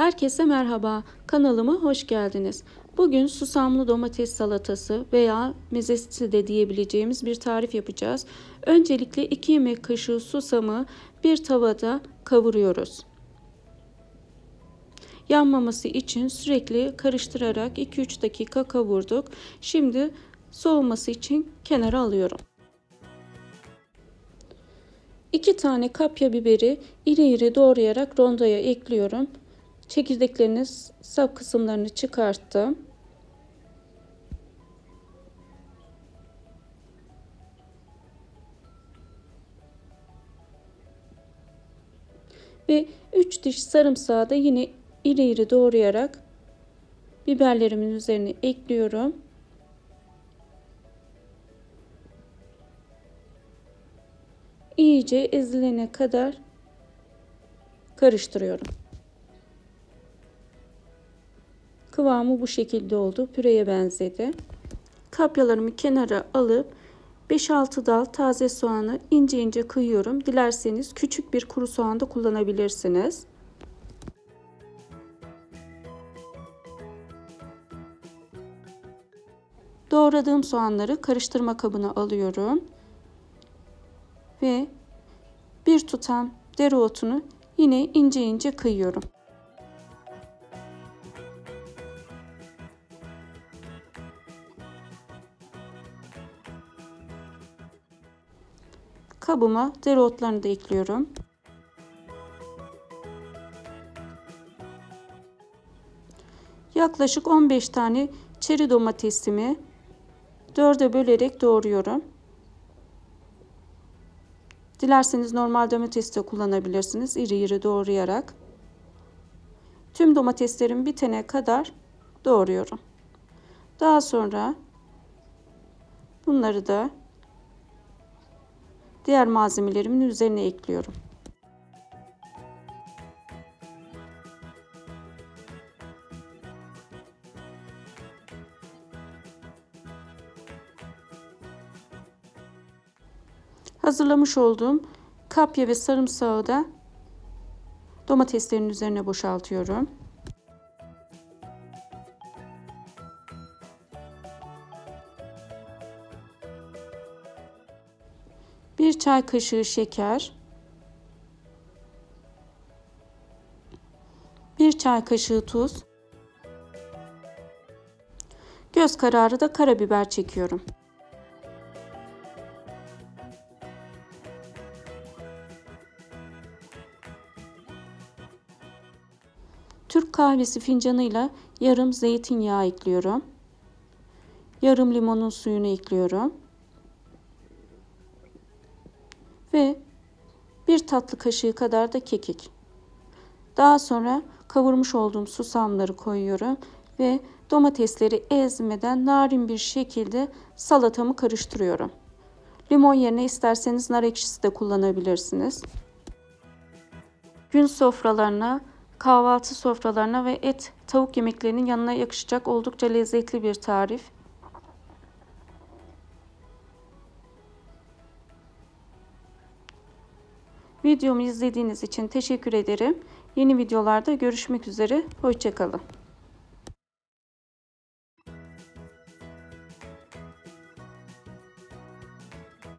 Herkese merhaba, kanalıma hoş geldiniz. Bugün susamlı domates salatası veya mezesi de diyebileceğimiz bir tarif yapacağız. Öncelikle 2 yemek kaşığı susamı bir tavada kavuruyoruz. Yanmaması için sürekli karıştırarak 2-3 dakika kavurduk. Şimdi soğuması için kenara alıyorum. 2 tane kapya biberi iri iri doğrayarak rondoya ekliyorum. Çekirdeklerini, sap kısımlarını çıkarttım. Ve 3 diş sarımsağı da yine iri iri doğrayarak biberlerimin üzerine ekliyorum. İyice ezilene kadar karıştırıyorum. Kıvamı bu şekilde oldu. Püreye benzedi. Kapyalarımı kenara alıp 5-6 dal taze soğanı ince ince kıyıyorum. Dilerseniz küçük bir kuru soğan da kullanabilirsiniz. Doğradığım soğanları karıştırma kabına alıyorum. Ve bir tutam dereotunu yine ince ince kıyıyorum. Kabıma dereotlarını da ekliyorum. Yaklaşık 15 tane çeri domatesimi dörde bölerek doğruyorum. Dilerseniz normal domates de kullanabilirsiniz. İri iri doğrayarak. Tüm domateslerim bitene kadar doğruyorum. Daha sonra bunları da diğer malzemelerimin üzerine ekliyorum. Hazırlamış olduğum kapya ve sarımsağı da domateslerin üzerine boşaltıyorum. Bir çay kaşığı şeker. Bir çay kaşığı tuz. Göz kararı da karabiber çekiyorum. Türk kahvesi fincanıyla yarım zeytinyağı ekliyorum. Yarım limonun suyunu ekliyorum. Ve bir tatlı kaşığı kadar da kekik. Daha sonra kavurmuş olduğum susamları koyuyorum ve domatesleri ezmeden narin bir şekilde salatamı karıştırıyorum. Limon yerine isterseniz nar ekşisi de kullanabilirsiniz. Gün sofralarına kahvaltı sofralarına ve et, tavuk yemeklerinin yanına yakışacak oldukça lezzetli bir tarif. Videomu izlediğiniz için teşekkür ederim. Yeni videolarda görüşmek üzere. Hoşçakalın.